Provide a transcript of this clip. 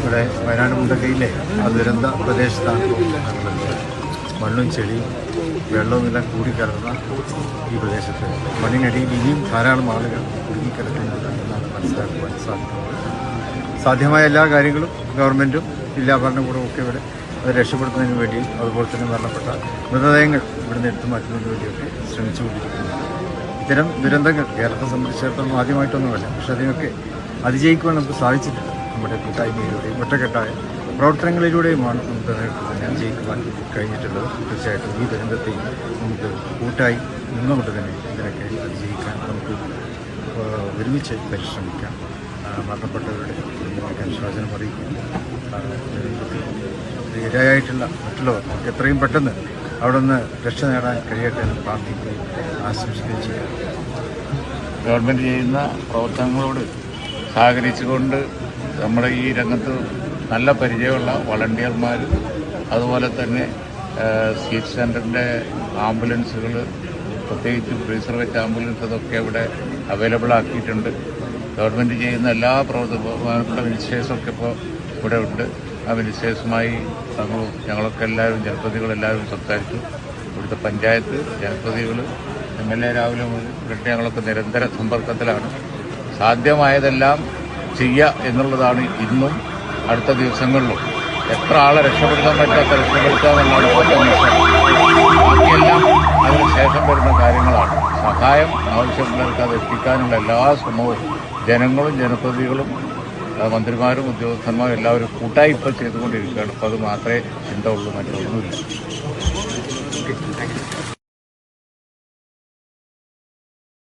ഇവിടെ വയനാട് മുണ്ടക്കയിലെ ആ ദുരന്ത പ്രദേശത്താണ്. മണ്ണും ചെളിയും വെള്ളവും എല്ലാം കൂടിക്കലർന്ന ഈ പ്രദേശത്ത്. മണ്ണിനടിയിൽ ഇനിയും ധാരാളം ആളുകൾ കുടുങ്ങിക്കിടക്കുന്നുണ്ട് എന്നാണ് മനസ്സിലാക്കുവാൻ സാധിക്കുന്നത്. സാധ്യമായ എല്ലാ കാര്യങ്ങളും ഗവൺമെന്റും ജില്ലാ ഭരണകൂടവും ഒക്കെ ഇവിടെ അത് രക്ഷപ്പെടുത്തുന്നതിന് വേണ്ടിയും അതുപോലെ തന്നെ മരണപ്പെട്ട മൃതദേഹങ്ങൾ ഇവിടുന്ന് എടുത്തു മാറ്റുന്നതിന് വേണ്ടിയൊക്കെ ശ്രമിച്ചുകൊണ്ടിരിക്കുന്നു. ഇത്തരം ദുരന്തങ്ങൾ കേരളത്തെ സംബന്ധിച്ചിടത്തോളം ആദ്യമായിട്ടൊന്നുമല്ല. പക്ഷെ അതിനൊക്കെ അതിജയിക്കുവാൻ നമുക്ക് സാധിച്ചിട്ടുണ്ട്. നമ്മുടെ കൂട്ടായ്മയിലൂടെയും ഒറ്റക്കെട്ടായ പ്രവർത്തനങ്ങളിലൂടെയുമാണ് നമുക്ക് ഞാൻ ജയിക്കുവാൻ കഴിഞ്ഞിട്ടുള്ളത്. തീർച്ചയായിട്ടും ഈ ദുരന്തത്തെയും നമുക്ക് കൂട്ടായി നിന്നുകൊണ്ട് തന്നെ ഇതിനൊക്കെ അതിജയിക്കാൻ നമുക്ക് ഒരുമിച്ച് പരിശ്രമിക്കാം. മരണപ്പെട്ടവരുടെ കുടുംബങ്ങൾക്ക് അനുശോചനം അറിയിക്കുന്നു. ഇരയായിട്ടുള്ള മറ്റുള്ളവർ നമുക്ക് എത്രയും പെട്ടെന്ന് അവിടെ നിന്ന് രക്ഷ നേടാൻ കഴിയട്ടെ എന്ന് പ്രാർത്ഥിക്കുകയും ആശംസിക്കുകയും ചെയ്യാം. ഗവൺമെന്റ് ചെയ്യുന്ന പ്രവർത്തനങ്ങളോട് സഹകരിച്ചുകൊണ്ട് നമ്മുടെ ഈ രംഗത്ത് നല്ല പരിചയമുള്ള വളണ്ടിയർമാർ അതുപോലെ തന്നെ സീറ്റ് സെന്ററിന്റെ ആംബുലൻസുകൾ പ്രത്യേകിച്ച് പ്രീസർവേറ്റ് ആംബുലൻസ് അതൊക്കെ ഇവിടെ അവൈലബിൾ ആക്കിയിട്ടുണ്ട്. ഗവൺമെന്റ് ചെയ്യുന്ന എല്ലാ പ്രവർത്തന മിനിസ്റ്റേഴ്സൊക്കെ ഇപ്പോൾ ഇവിടെ ഉണ്ട്. ആ മിനിസ്റ്റേഴ്സുമായി ഞങ്ങൾ ഞങ്ങളൊക്കെ എല്ലാവരും ജനപ്രതികളെല്ലാവരും സംസാരിച്ചു. ഇവിടുത്തെ പഞ്ചായത്ത് ജനപ്രതികൾ എം എൽ എ രാവിലെ മുതൽ ഞങ്ങളൊക്കെ നിരന്തര സമ്പർക്കത്തിലാണ്. സാധ്യമായതെല്ലാം ചെയ്യുക എന്നുള്ളതാണ് ഇന്നും അടുത്ത ദിവസങ്ങളിലും. എത്ര ആളെ രക്ഷപ്പെടുത്താൻ പറ്റാത്ത ഇപ്പോഴത്തെ മിഷൻ ബാക്കിയെല്ലാം അതിനുശേഷം വരുന്ന കാര്യങ്ങളാണ്. സഹായം ആവശ്യമുള്ളവർക്ക് അത് എത്തിക്കാനുള്ള എല്ലാ ശ്രമവും ജനങ്ങളും ജനപ്രതിനിധികളും മന്ത്രിമാരും ഉദ്യോഗസ്ഥന്മാരും എല്ലാവരും കൂട്ടായി ഇപ്പോൾ ചെയ്തുകൊണ്ടിരിക്കുകയാണ്. അപ്പോൾ അത് മാത്രമേ ചിന്ത ഉള്ളൂ മറ്റൊന്നുമില്ല.